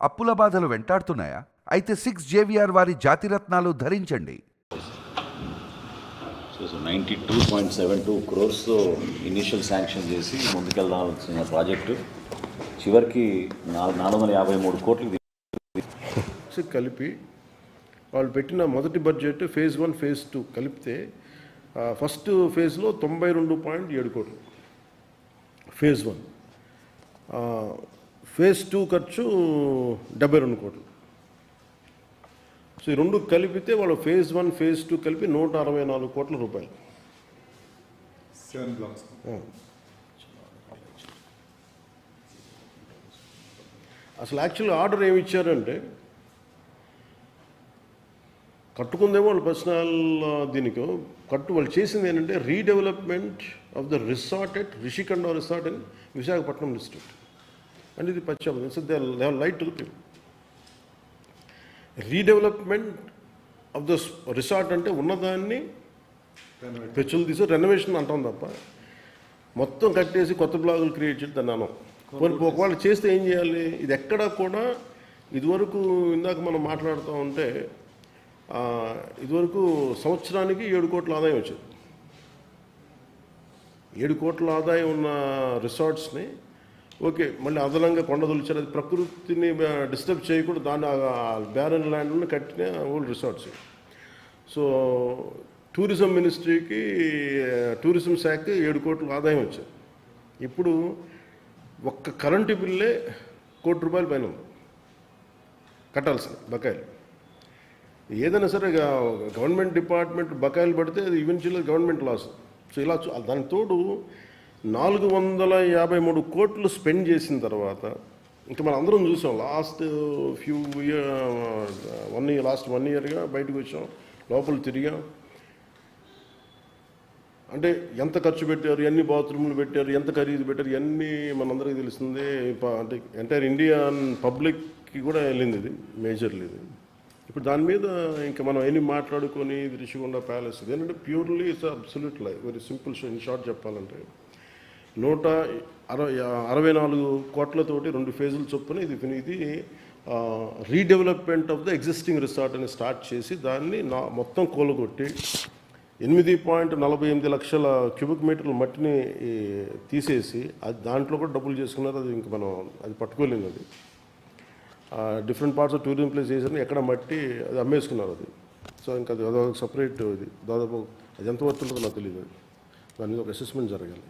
అప్పుల బాధలు వెంటాడుతున్నాయా? అయితే సిక్స్ జేవిఆర్ వారి జాతిరత్నాలు ధరించండి. Ninety two point seven two క్రోర్స్తో initial sanction చేసి ముందుకెళ్దాల్సిన ప్రాజెక్టు. చివరికి నాలుగు నాలుగు వందల యాభై మూడు కోట్లకి సో కలిపి వాళ్ళు పెట్టిన మొదటి budget phase one phase two కలిపితే ఫస్ట్ ఫేజ్లో తొంభై రెండు పాయింట్ ఏడు కోట్లు. ఫేజ్ వన్ ఆ, ఫేజ్ టూ ఖర్చు డెబ్బై రెండు కోట్లు. సో ఈ రెండు కలిపితే వాళ్ళు ఫేజ్ వన్ ఫేజ్ టూ కలిపి నూట అరవై నాలుగు కోట్ల రూపాయలు. అసలు యాక్చువల్ ఆర్డర్ ఏమి ఇచ్చారంటే కట్టుకుందేమో వాళ్ళు పర్సనల్ దీనికి. కట్టు వాళ్ళు చేసింది ఏంటంటే redevelopment of the resort at Rishikonda resort in Visakhapatnam district. And ఇది delight to the people redevelopment of the resort అంటే ఉన్నదాన్ని పెచ్చులు తీసి రెనోవేషన్ అంటాం తప్ప మొత్తం కట్టేసి కొత్త బ్లాగులు క్రియేట్ చేసి దాన్ని అనం పోనీ ఒకవేళ చేస్తే ఏం చేయాలి? ఇది ఎక్కడ కూడా ఇదివరకు ఇందాక మనం మాట్లాడుతూ ఉంటే ఇదివరకు సంవత్సరానికి ఏడు కోట్ల ఆదాయం వచ్చేది. ఏడు కోట్ల ఆదాయం ఉన్న రిసార్ట్స్ని ఓకే మళ్ళీ అదనంగా కొండ తొలిచారు అది ప్రకృతిని డిస్టర్బ్ చేయకుండా దాన్ని బ్యారన్ ల్యాండ్లను కట్టిన ఓల్డ్ రిసార్ట్స్. సో టూరిజం మినిస్ట్రీకి టూరిజం శాఖకి ఏడు కోట్ల ఆదాయం వచ్చింది ఇప్పుడు ఒక్క కరెంటు బిల్లే కోటి రూపాయల పైన ఉంది. కట్టాల్సిన బకాయిలు. ఏదైనా సరే గవర్నమెంట్ డిపార్ట్మెంట్ బకాయిలు పడితే అది ఈవెన్చువల్గా గవర్నమెంట్ లాస్. సో ఇలా దానితోడు దానికి తోడు నాలుగు వందల యాభై మూడు కోట్లు స్పెండ్ చేసిన తర్వాత ఇంకా మనం అందరం చూసాం last few year one year last one ఇయర్గా బయటకు వచ్చాం లోపల తిరిగాం. అంటే ఎంత ఖర్చు పెట్టారు ఎన్ని బాత్రూమ్లు పెట్టారు ఎంత ఖరీదు పెట్టారు ఇవన్నీ మనందరికీ తెలుస్తుంది. ప- అంటే ఎంటైర్ ఇండియన్ పబ్లిక్కి కూడా వెళ్ళింది ఇది మేజర్లీ ఇది. ఇప్పుడు దాని మీద ఇంకా మనం ఎన్ని మాట్లాడుకొని ఇది రిషికొండ ప్యాలెస్ ఇది. ఏంటంటే purely it's absolute life very simple in short చెప్పాలంటే. నూట అరవై అరవై నాలుగు కోట్లతోటి రెండు ఫేజుల చొప్పున ఇది ఇది redevelopment of the existing resort అని స్టార్ట్ చేసి దాన్ని నా మొత్తం కూలగొట్టి ఎనిమిది పాయింట్ నలభై ఎనిమిది లక్షల క్యూబిక్ మీటర్ల మట్టిని తీసేసి అది దాంట్లో కూడా డబ్బులు చేసుకున్నారు. అది ఇంక మనం అది పట్టుకోలేము అది. Different parts of tourism place చేసినా ఎక్కడ మట్టి అది అమ్మేసుకున్నారు అది. సో ఇంకా అది అదొక సపరేట్ ఇది. దాదాపు అది ఎంత వర్త్ నాకు తెలియదు. దాని మీద ఒక అసెస్మెంట్ జరగాలి.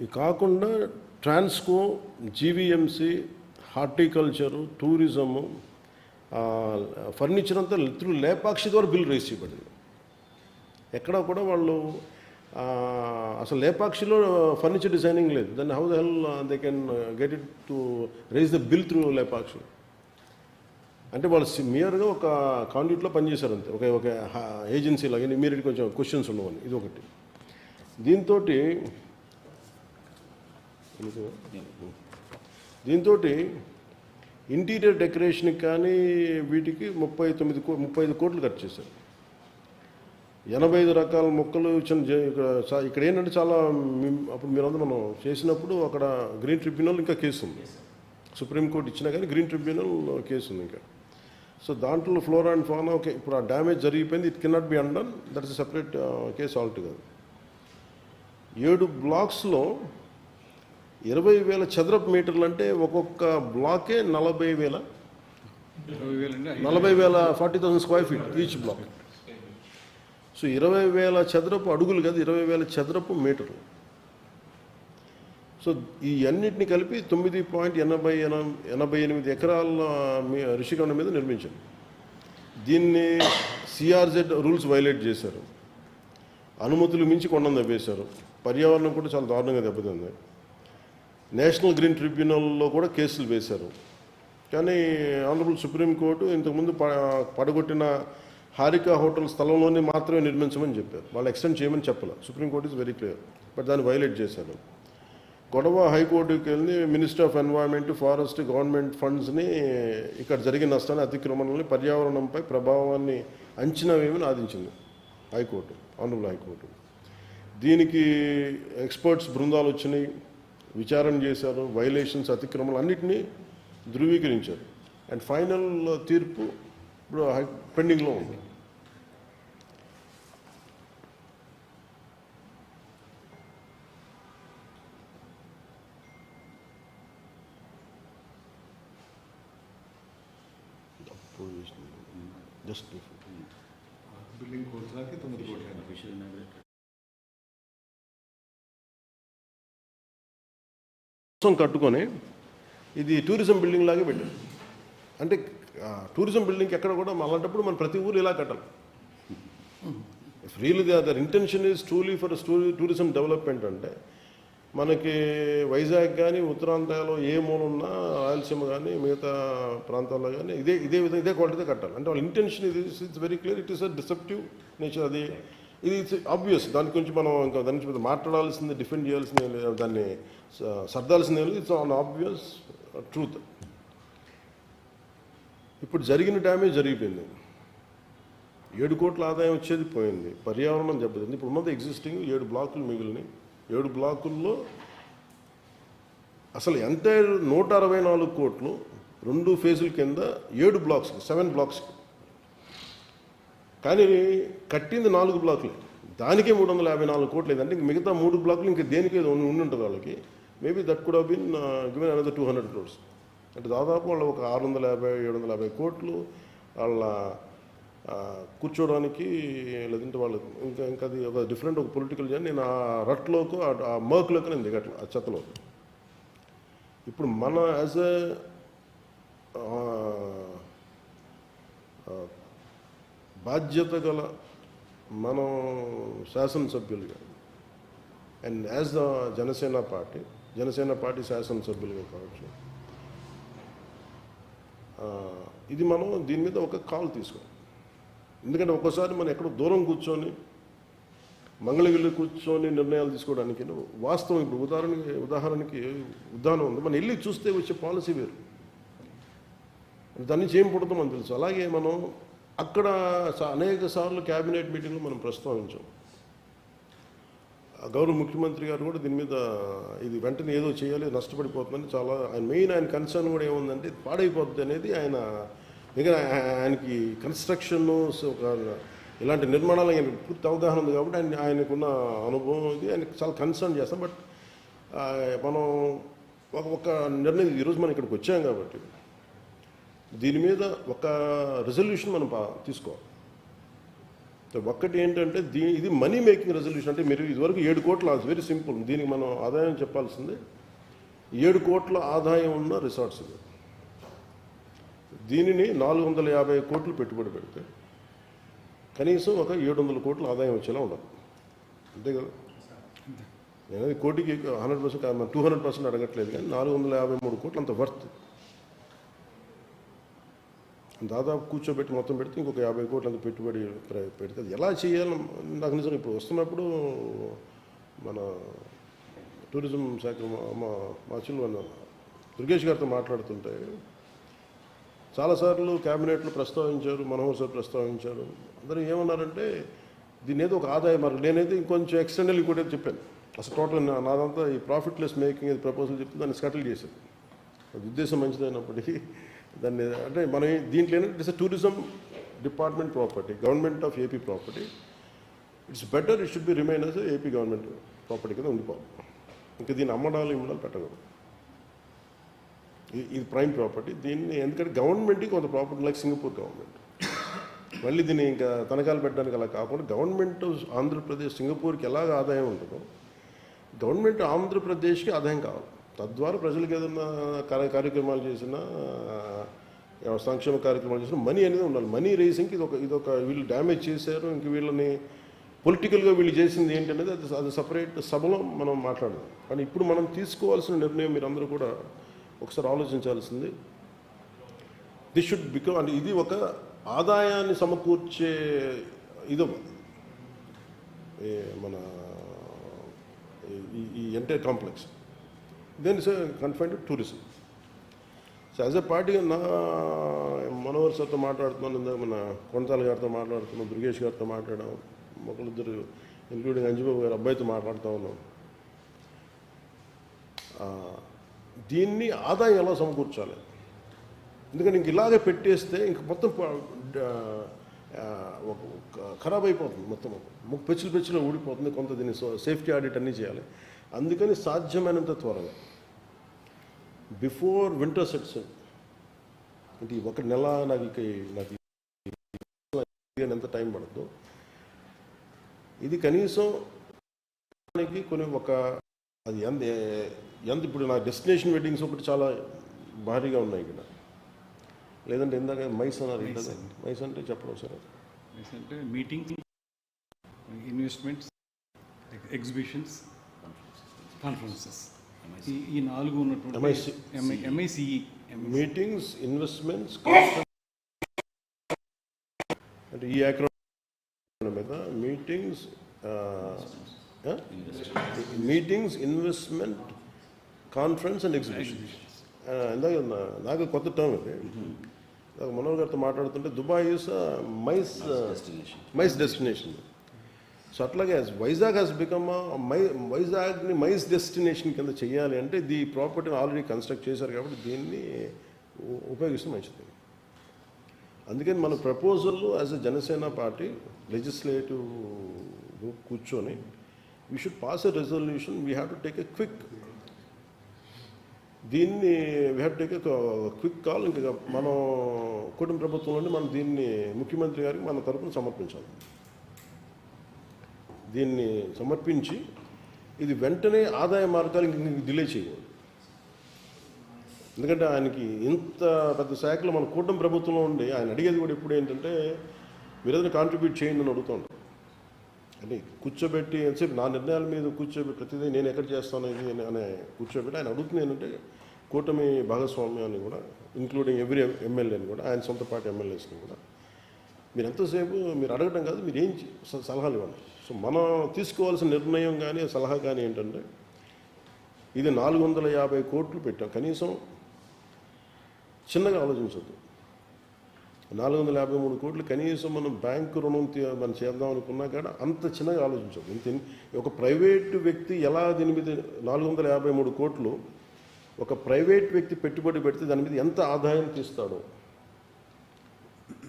ఇవి కాకుండా Transco GVMC horticulture tourism furniture అంతా త్రూ లేపాక్షి ద్వారా బిల్ రేస్ చేయబడింది. ఎక్కడ కూడా వాళ్ళు అసలు లేపాక్షిలో ఫర్నిచర్ డిజైనింగ్ లేదు. దాన్ని how the hell they can get it to raise the bill through Lepakshi? అంటే వాళ్ళు మియర్గా ఒక కాండిట్లో పనిచేశారు అంతే. ఒక ఒక ఏజెన్సీ లాగా. మీరు కొంచెం క్వశ్చన్స్ ఉండవని. ఇది ఒకటి. దీంతో దీంతో ఇంటీరియర్ డెకరేషన్కి కానీ వీటికి ముప్పై తొమ్మిది కో ముప్పై ఐదు కోట్లు ఖర్చు చేశారు. ఎనభై ఐదు రకాల మొక్కలు ఇక్కడ ఇక్కడ ఏంటంటే చాలా అప్పుడు మీరందరూ మనం చేసినప్పుడు అక్కడ గ్రీన్ ట్రిబ్యునల్ ఇంకా కేసు ఉంది. సుప్రీంకోర్టు ఇచ్చినా కానీ గ్రీన్ ట్రిబ్యునల్ కేసు ఉంది ఇంకా. సో దాంట్లో ఫ్లోరా అండ్ ఫానా ఓకే ఇప్పుడు ఆ డ్యామేజ్ జరిగిపోయింది it cannot be undone that is separate case altogether. ఏడు బ్లాక్స్లో ఇరవై వేల చదరపు మీటర్లు అంటే ఒక్కొక్క బ్లాకే నలభై వేల. నలభై వేల. Forty thousand square feet each block. So ఇరవై వేల చదరపు అడుగులు కాదు ఇరవై వేల చదరపు మీటర్లు సో ఈ అన్నిటిని కలిపి తొమ్మిది పాయింట్ ఎనభై ఎన- ఎనభై ఎనిమిది ఎకరాల మీ- ఋషికొండ మీద నిర్మించారు. దీన్ని సిఆర్జెడ్ రూల్స్ వైలేట్ చేశారు. అనుమతులు మించి కొండను దెబ్బేశారు పర్యావరణం కూడా చాలా దారుణంగా దెబ్బతింది. నేషనల్ గ్రీన్ ట్రిబ్యునల్లో కూడా కేసులు వేశారు. కానీ ఆనరబుల్ సుప్రీంకోర్టు ఇంతకుముందు పడగొట్టిన హారికా హోటల్ స్థలంలోనే మాత్రమే నిర్మించమని చెప్పారు. వాళ్ళు ఎక్స్టెండ్ చేయమని చెప్పాలి. Supreme court is very clear. But దాన్ని వైలేట్ చేశారు. గొడవ హైకోర్టుకి వెళ్ళి minister of environment forest government ఫండ్స్ని ఇక్కడ జరిగిన నష్టాన్ని అతిక్రమణని పర్యావరణంపై ప్రభావాన్ని అంచనా వేయమని ఆదించింది high court honourable high court. దీనికి ఎక్స్పర్ట్స్ బృందాలు వచ్చినాయి. విచారణ చేశారు వైలేషన్స్ అతిక్రమణలు అన్నిటినీ ధృవీకరించారు. అండ్ ఫైనల్ తీర్పు ఇప్పుడు పెండింగ్లో ఉంది. జస్ట్ తొమ్మిది కోట్లు కోసం కట్టుకొని ఇది టూరిజం బిల్డింగ్ లాగే పెట్టారు. అంటే టూరిజం బిల్డింగ్కి ఎక్కడ కూడా అలాంటప్పుడు మనం ప్రతి ఊరు ఇలా కట్టాలి. Real their intention is truly for tourism development అంటే మనకి వైజాగ్ కానీ ఉత్తరాంధ్రలో ఏ మూల ఉన్నా రాయలసీమ కానీ మిగతా ప్రాంతాల్లో కానీ ఇదే ఇదే విధంగా ఇదే క్వాలిటీతో కట్టాలి. అంటే వాళ్ళ ఇంటెన్షన్ ఇది it's very clear it is a deceptive nature అది ఇది ఆబ్వియస్ దాని గురించి మనం ఇంకా దాని గురించి మాట్లాడాల్సింది డిఫెండ్ చేయాల్సింది దాన్ని స- సర్దాల్సింది లేదు. ఇట్స్ ఆన్ ఆబ్వియస్ ట్రూత్ ఇప్పుడు జరిగిన డ్యామేజ్ జరిగిపోయింది. ఏడు కోట్ల ఆదాయం వచ్చేది పోయింది. పర్యావరణం దెబ్బతింది. ఇప్పుడు ఉన్నది ఎగ్జిస్టింగ్ ఏడు బ్లాకులు మిగిలినాయి. ఏడు బ్లాకుల్లో అసలు ఎంటైర్ నూట అరవై నాలుగు కోట్లు రెండు ఫేజుల కింద ఏడు బ్లాక్స్కి సెవెన్ బ్లాక్స్కి కానీ కట్టింది నాలుగు బ్లాకులే. దానికే మూడు వందల యాభై నాలుగు కోట్లు లేదంటే ఇంక మిగతా మూడు బ్లాకులు ఇంకా దేనికి ఉండి ఉంటుంది వాళ్ళకి. Maybe that could been given another two hundred crores అంటే దాదాపు వాళ్ళు ఒక ఆరు వందల యాభై ఏడు వందల యాభై కోట్లు వాళ్ళ కూర్చోవడానికి లేదంటే వాళ్ళు ఇంకా ఇంకా అది ఒక డిఫరెంట్ ఒక పొలిటికల్ జర్నీ. నేను ఆ రట్లోకి ఆ- ఆ మర్క్లోకి నేను దిగట్ల ఆ చెత్తలో ఇప్పుడు మన యాజ్ ఎ బాధ్యత గల మనం శాసనసభ్యులుగా. And as the Janasena party Janasena party శాసనసభ్యులుగా కావచ్చు. ఇది మనం దీని మీద ఒక కాల్ తీసుకోవాలి ఎందుకంటే ఒక్కోసారి మనం ఎక్కడో దూరం కూర్చొని మంగళగిరి కూర్చొని నిర్ణయాలు తీసుకోవడానికి వాస్తవం. ఇప్పుడు ఉదాహరణకి ఉదాహరణకి ఉదాహరణ ఉంది. మనం వెళ్ళి చూస్తే వచ్చే పాలసీ వేరు. దాన్ని నుంచి ఏం తెలుసు. అలాగే మనం అక్కడ అనేక సార్లు క్యాబినెట్ మీటింగ్లో మనం ప్రస్తావించాం. గౌరవ ముఖ్యమంత్రి గారు కూడా దీని మీద ఇది వెంటనే ఏదో చేయాలి నష్టపడిపోతుందని చాలా ఆయన మెయిన్ ఆయన కన్సర్న్ కూడా ఏముందంటే పాడైపోతుంది పాడైపోద్ది అనేది ఆయన దగ్గర ఆయనకి కన్స్ట్రక్షన్ ఒక ఇలాంటి నిర్మాణాలు ఆయన పూర్తి అవగాహన ఉంది కాబట్టి ఆయన ఆయనకున్న అనుభవం ఇది ఆయనకు చాలా కన్సర్న్ చేస్తాం. బట్ మనం ఒక ఒక నిర్ణయం ఈరోజు మనం ఇక్కడికి వచ్చాం కాబట్టి దీని మీద ఒక రెజల్యూషన్ మనం తీసుకోవాలి. ఒక్కటి ఏంటంటే దీ ఇది మనీ మేకింగ్ రెజల్యూషన్ అంటే మీరు ఇదివరకు ఏడు కోట్ల వెరీ సింపుల్ దీనికి మనం ఆదాయం చెప్పాల్సిందే ఏడు కోట్ల ఆదాయం ఉన్న రిసార్ట్స్ ఇది. దీనిని నాలుగు వందల యాభై కోట్లు పెట్టుబడి పెడితే కనీసం ఒక ఏడు వందల కోట్ల ఆదాయం వచ్చేలా ఉండాలి. అంతే కదా? నేను కోటికి hundred percent two hundred percent అడగట్లేదు కానీ నాలుగు వందల యాభై మూడు కోట్లు అంత వర్త్ దాదాపు కూర్చోబెట్టి మొత్తం పెడితే ఇంకొక యాభై కోట్ల పెట్టుబడి పెడితే అది ఎలా చేయాలి నాకు నిజంగా ఇప్పుడు వస్తున్నప్పుడు మన టూరిజం శాఖ మా- మా మాచులు దుర్గేష్ గారితో మాట్లాడుతుంటే చాలాసార్లు క్యాబినెట్లు ప్రస్తావించారు మనోహర్ సార్ ప్రస్తావించారు. అందరూ ఏమన్నారంటే దీని ఏదో ఒక ఆదాయం మార్గం నేనైతే ఇంకొంచెం ఎక్స్టెండల్ ఇంకోటి చెప్పాను. అసలు టోటల్ నా- నాదంతా ఈ ప్రాఫిట్లెస్ మేకింగ్ అది ప్రపోజల్ చెప్తే దాన్ని సెటిల్ చేశాను అది ఉద్దేశం మంచిదైనప్పటికీ దాన్ని అంటే మనం దీంట్లో ఏంటంటే it's tourism department property government of AP property it's better it should be remain as AP government property కింద ఉండిపోవాలి. ఇంకా దీన్ని అమ్మడాలు ఇమ్మడాలు పెట్టకూడదు. ఇది- ఇది ప్రైమ్ ప్రాపర్టీ దీన్ని ఎందుకంటే గవర్నమెంట్కి కొంత ప్రాపర్టీ లైక్ సింగపూర్ గవర్నమెంట్ మళ్ళీ దీన్ని ఇంకా తనఖాలు పెట్టడానికి అలా కాకుండా గవర్నమెంట్ ఆంధ్రప్రదేశ్ సింగపూర్కి ఎలాగ ఆదాయం ఉంటుందో గవర్నమెంట్ ఆంధ్రప్రదేశ్కి ఆదాయం కావాలి. తద్వారా ప్రజలకు ఏదైనా కార్య- కార్యక్రమాలు చేసినా సంక్షేమ కార్యక్రమాలు చేసినా మనీ అనేది ఉండాలి. మనీ రేసింగ్కి ఇది ఒక ఇది ఒక వీళ్ళు డ్యామేజ్ చేశారు ఇంక వీళ్ళని పొలిటికల్గా వీళ్ళు చేసింది ఏంటనేది అది అది సపరేట్ సభలో మనం మాట్లాడదాం. కానీ ఇప్పుడు మనం తీసుకోవాల్సిన నిర్ణయం మీరందరూ కూడా ఒకసారి ఆలోచించాల్సింది. దిస్ షుడ్ బికమ్ అంటే ఇది ఒక ఆదాయాన్ని సమకూర్చే ఇది మన ఈ- ఈ entire complex. Then is confine to tourism so as a party నా మనోహర్ సార్తో మాట్లాడుతున్నాను ఇందాక మన కొంతాల గారితో మాట్లాడుతున్నాం దుర్గేష్ గారితో మాట్లాడాం ఒకరిద్దరు ఇంక్లూడింగ్ అంజుబాబు గారు అబ్బాయితో మాట్లాడుతూ ఉన్నాం. దీన్ని ఆదాయం ఎలా సమకూర్చాలి? ఎందుకంటే ఇంక ఇలాగే పెట్టేస్తే ఇంక మొత్తం ఒక- ఖరాబ్ అయిపోతుంది మొత్తం. ముక్కు పెచ్చులు పెచ్చులు ఊడిపోతుంది కొంత దీన్ని సేఫ్టీ ఆడిట్ అన్నీ చేయాలి. అందుకని సాధ్యమైనంత త్వరగా. బిఫోర్ వింటర్ సెట్స్ అంటే ఈ ఒక నెల నాకు ఇక నాకు ఎంత టైం పడద్దు ఇది కనీసం కొన్ని ఒక అది ఎంత ఎంత ఇప్పుడు నా డెస్టినేషన్ వెడ్డింగ్స్ ఒకటి చాలా భారీగా ఉన్నాయి ఇక్కడ. లేదంటే ఇందాక మైస్ అన్నారు మైస్ అంటే చెప్పడం సరే అంటే మీటింగ్స్ ఇన్వెస్ట్మెంట్స్ ఎగ్జిబిషన్స్ కాన్ఫరెన్సెస్ ఈ ఈ నాలుగు ఉన్నటువంటి. ఎంఐసిఈ మీటింగ్స్ ఇన్వెస్ట్మెంట్స్ అంటే ఈ యాక్రోన్ మీద meetings meetings investment conference and exhibition ఇందాక నాకు కొత్త టర్మ్ ఇది. ఇందాక మనోహర్ గారితో మాట్లాడుతుంటే Dubai is MICE destination MICE destination so అట్లాగే వైజాగ్ హాస్ బికమ్ మై వైజాగ్ని మైస్ డెస్టినేషన్ కింద చేయాలి అంటే ది ప్రాపర్టీని ఆల్రెడీ కన్స్ట్రక్ట్ చేశారు కాబట్టి దీన్ని ఉపయోగిస్తే మంచిది. అందుకని మన proposal as a Janasena party legislative group కూర్చొని we should pass a resolution we have to take a quick దీన్ని we have take quick call ఇంకా మనం కుటుంబ ప్రభుత్వంలోనే మనం దీన్ని ముఖ్యమంత్రి గారికి మన తరపున సమర్పించాలి. దీన్ని సమర్పించి ఇది వెంటనే ఆదాయ మార్గాలు డిలే చేయకూడదు. ఎందుకంటే ఆయనకి ఇంత పెద్ద శాఖలో మన కూటమి ప్రభుత్వంలో ఉండి ఆయన అడిగేది కూడా ఎప్పుడు ఏంటంటే మీరు ఏదైనా కాంట్రిబ్యూట్ చేయండి అని అడుగుతుంటారు అంటే కూర్చోబెట్టి ఎంతసేపు నా నిర్ణయాల మీద కూర్చోబెట్టి ప్రతిదీ నేను ఎక్కడ చేస్తాను ఇది అని- అనే కూర్చోబెట్టి ఆయన అడుగుతుంది ఏంటంటే కూటమి భాగస్వామ్యాన్ని కూడా ఇంక్లూడింగ్ ఎవ్రీ ఎమ్మెల్యేని కూడా ఆయన సొంత పార్టీ ఎమ్మెల్యేస్ని కూడా. మీరు ఎంతసేపు మీరు అడగటం కాదు మీరు ఏం చే- స- సలహాలు ఇవ్వండి. సో మనం తీసుకోవాల్సిన నిర్ణయం కానీ సలహా కానీ ఏంటంటే ఇది నాలుగు వందల యాభై కోట్లు పెట్టాం. కనీసం చిన్నగా ఆలోచించద్దు. నాలుగు వందల యాభై మూడు కోట్లు కనీసం మనం బ్యాంకు రుణం తీ- మనం చేద్దాం అనుకున్నా కూడా అంత చిన్నగా ఆలోచించదు ఇంత ఒక ప్రైవేటు వ్యక్తి ఎలా దీని మీద నాలుగు వందల యాభై మూడు కోట్లు ఒక ప్రైవేట్ వ్యక్తి పెట్టుబడి పెడితే దాని మీద ఎంత ఆదాయం తీస్తాడో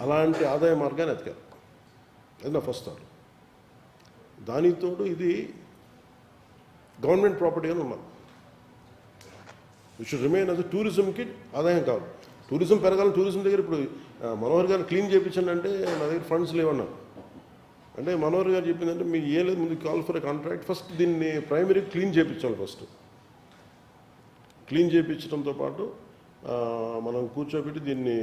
అలాంటి ఆదాయ మార్గాన్ని ఎతకాలి అది నా ఫస్ట్ థాట్. దానితోడు ఇది గవర్నమెంట్ ప్రాపర్టీగానే ఉన్నాం యూ షుడ్ రిమైన్ అస్ టూరిజంకి ఆదాయం కాదు. టూరిజం పెరగాలని టూరిజం దగ్గర ఇప్పుడు మనోహర్ గారు క్లీన్ చేయించండి అంటే నా దగ్గర ఫండ్స్ లేవన్నారు. అంటే మనోహర్ గారు చెప్పిందంటే మీకు ఏ లేదు ముందు కాల్ ఫర్ కాంట్రాక్ట్ ఫస్ట్ దీన్ని ప్రైమరీ క్లీన్ చేయించాలి ఫస్ట్ క్లీన్ చేయించడంతో పాటు మనం కూర్చోబెట్టి దీన్ని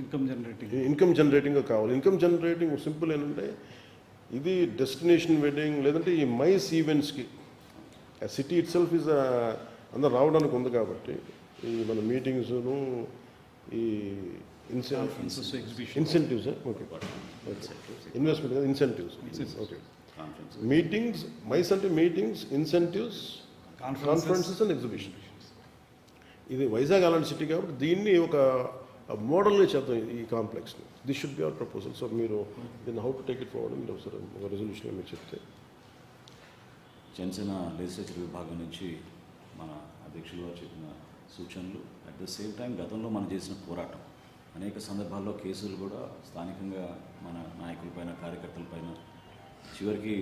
ఇన్కమ్ జనరేటింగ్ ఇన్కమ్ జనరేటింగ్ కావాలి. ఇన్కమ్ జనరేటింగ్ సింపుల్ ఏంటంటే ఇది డెస్టినేషన్ వెడ్డింగ్ లేదంటే ఈ మైస్ ఈవెంట్స్కి సిటీ ఇట్ సెల్ఫ్ ఇస్ అందరు రావడానికి ఉంది కాబట్టి ఈ మన మీటింగ్స్ను ఈ ఇన్సెంటివ్స్ ఓకే ఇన్వెస్ట్మెంట్ కదా ఇన్సెంటివ్స్ ఓకే మీటింగ్స్ మైస్ అంటే meetings incentives conferences and exhibition ఇది వైజాగ్ అలాంటి సిటీ కాబట్టి దీన్ని ఒక మోడల్ని చేద్దాం ఈ- ఈ కాంప్లెక్స్ని this should be our proposal so మీరు దీన్ని how to take it forward మీరు ఒకసారి ఒక రెజల్యూషన్ మీరు చెప్తే. జనసేన లెజిస్లేచర్ విభాగం నుంచి మన అధ్యక్షులు వారు చెప్పిన సూచనలు అట్ ద సేమ్ టైం గతంలో మనం చేసిన పోరాటం. అనేక సందర్భాల్లో కేసులు కూడా స్థానికంగా మన నాయకులపైన కార్యకర్తలపైన చివరికి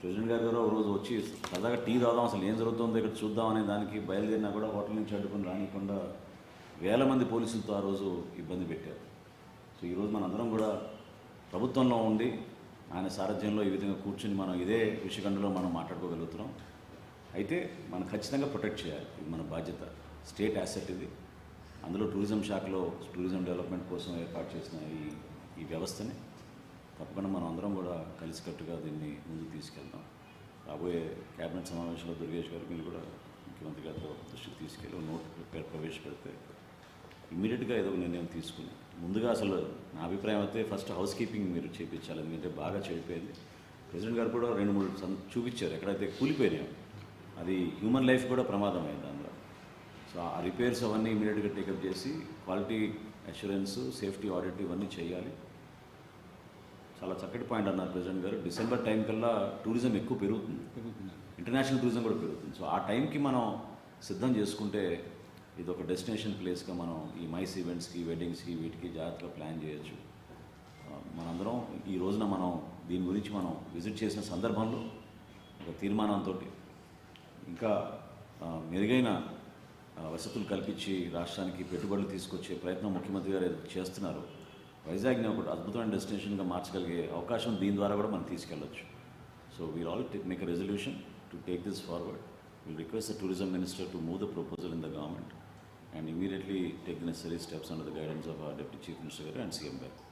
ప్రెసిడెంట్ గారు కూడా ఒక రోజు వచ్చి సరదాగా టీ తాగుదాం అసలు ఏం జరుగుతుందో ఇక్కడ చూద్దాం అనే దానికి బయలుదేరినా కూడా హోటల్ నుంచి అడ్డుకొని రానికుండా వేల మంది పోలీసులతో ఆ రోజు ఇబ్బంది పెట్టారు. సో ఈరోజు మనందరం కూడా ప్రభుత్వంలో ఉండి ఆయన సారథ్యంలో ఈ విధంగా కూర్చుని మనం ఇదే విషయఖండలో మనం మాట్లాడుకోగలుగుతున్నాం. అయితే మనం ఖచ్చితంగా ప్రొటెక్ట్ చేయాలి. ఇది మన బాధ్యత. స్టేట్ యాసెట్ ఇది. అందులో టూరిజం శాఖలో టూరిజం డెవలప్మెంట్ కోసం ఏర్పాటు చేసిన ఈ ఈ వ్యవస్థని తప్పకుండా మనం అందరం కూడా కలిసికట్టుగా దీన్ని ముందుకు తీసుకెళ్దాం. రాబోయే కేబినెట్ సమావేశంలో దుర్గేష్ గారు మీరు కూడా ముఖ్యమంత్రి గారితో దృష్టికి తీసుకెళ్ళి నోట్ ప్రవేశపెడితే ఇమ్మీడియట్గా ఏదో ఒక నిర్ణయం తీసుకుని ముందుగా అసలు నా అభిప్రాయం అయితే ఫస్ట్ హౌస్ కీపింగ్ మీరు చేయించాలి ఎందుకంటే బాగా చెడిపోయింది. ప్రెసిడెంట్ గారు కూడా రెండు మూడు సం- చూపించారు. ఎక్కడైతే కూలిపోయినాయో అది హ్యూమన్ లైఫ్ కూడా ప్రమాదం అయింది అందులో. సో ఆ రిపేర్స్ అవన్నీ ఇమీడియట్గా టేకప్ చేసి క్వాలిటీ అష్యూరెన్స్ సేఫ్టీ ఆడిట్ ఇవన్నీ చేయాలి. చాలా చక్కటి పాయింట్ అన్నారు ప్రెసిడెంట్ గారు. డిసెంబర్ టైం కల్లా టూరిజం ఎక్కువ పెరుగుతుంది. ఇంటర్నేషనల్ టూరిజం కూడా పెరుగుతుంది. సో ఆ టైంకి మనం సిద్ధం చేసుకుంటే ఇది ఒక డెస్టినేషన్ ప్లేస్గా మనం ఈ మైస్ ఈవెంట్స్కి వెడ్డింగ్స్కి వీటికి జాగ్రత్తగా ప్లాన్ చేయొచ్చు. మనందరం ఈ రోజున మనం దీని గురించి మనం విజిట్ చేసిన సందర్భంలో ఒక తీర్మానంతో ఇంకా మెరుగైన వసతులు కల్పించి రాష్ట్రానికి పెట్టుబడులు తీసుకొచ్చే ప్రయత్నం ముఖ్యమంత్రి గారు చేస్తున్నారు. వైజాగ్ని ఒక అద్భుతమైన డెస్టినేషన్గా మార్చగలిగే అవకాశం దీని ద్వారా కూడా మనం తీసుకెళ్ళొచ్చు. So we'll all make a resolution to take this forward will request the tourism minister to move the proposal in the government and immediately take the necessary steps under the guidance of our Deputy Chief Minister and CM Garu.